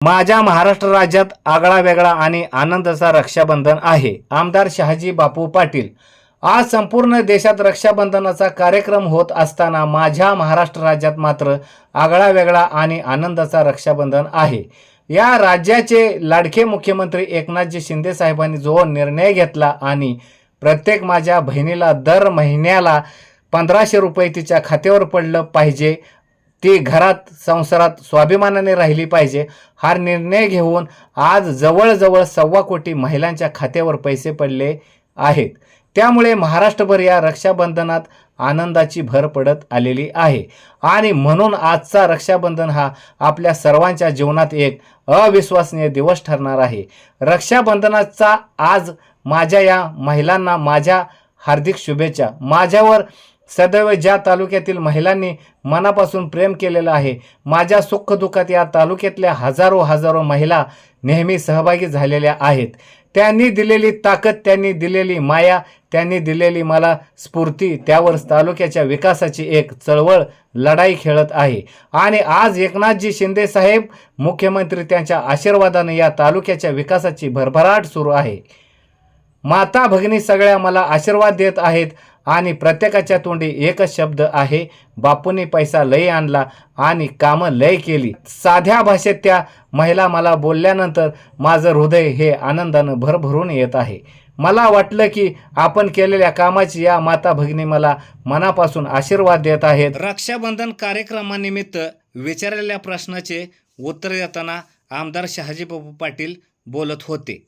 माझ्या महाराष्ट्र राज्यात आगळा वेगळा आणि आनंदाचा रक्षाबंधन आहे. आमदार शहाजी बापू पाटील. आज संपूर्ण देशात रक्षाबंधनाचा कार्यक्रम होत असताना माझ्या महाराष्ट्र राज्यात मात्र आगळा वेगळा आणि आनंदाचा रक्षाबंधन आहे. या राज्याचे लाडके मुख्यमंत्री एकनाथजी शिंदे साहेबांनी जो निर्णय घेतला आणि प्रत्येक माझ्या बहिणीला दर महिन्याला पंधराशे रुपये तिच्या खात्यावर पडलं पाहिजे ती घरात संसारात स्वाभिमानाने राहिली पाहिजे. हा निर्णय घेऊन आज जवळजवळ सव्वा कोटी महिलांच्या खात्यावर पैसे पडले आहेत. त्यामुळे महाराष्ट्रभर या रक्षाबंधनात आनंदाची भर पडत आलेली आहे. आणि म्हणून आजचा रक्षाबंधन हा आपल्या सर्वांच्या जीवनात एक अविश्वसनीय दिवस ठरणार आहे. रक्षाबंधनाचा आज माझ्या या महिलांना माझ्या हार्दिक शुभेच्छा. माझ्यावर सदैव ज्या तालुक्यातील महिलांनी मनापासून प्रेम केलेलं आहे माझ्या सुखदुःखात या तालुक्यातल्या हजारो हजारो महिला नेहमी सहभागी झालेल्या आहेत. त्यांनी दिलेली ताकद त्यांनी दिलेली माया त्यांनी दिलेली मला स्फूर्ती त्यावर तालुक्याच्या विकासाची एक चळवळ लढाई खेळत आहे. आणि आज एकनाथजी शिंदे साहेब मुख्यमंत्री त्यांच्या आशीर्वादाने या तालुक्याच्या विकासाची भरभराट सुरू आहे. माता भगिनी सगळ्या मला आशीर्वाद देत आहेत. आणि प्रत्येकाच्या तोंडी एकच शब्द आहे बापूंनी पैसा लय आणला आणि कामं लय केली. साध्या भाषेत त्या महिला मला बोलल्यानंतर माझं हृदय हे आनंदानं भरभरून येत आहे. मला वाटलं की आपण केलेल्या कामाची या माता भगिनी मला मनापासून आशीर्वाद देत आहेत. रक्षाबंधन कार्यक्रमानिमित्त विचारलेल्या प्रश्नाचे उत्तर देताना आमदार शहाजीबाबू पाटील बोलत होते.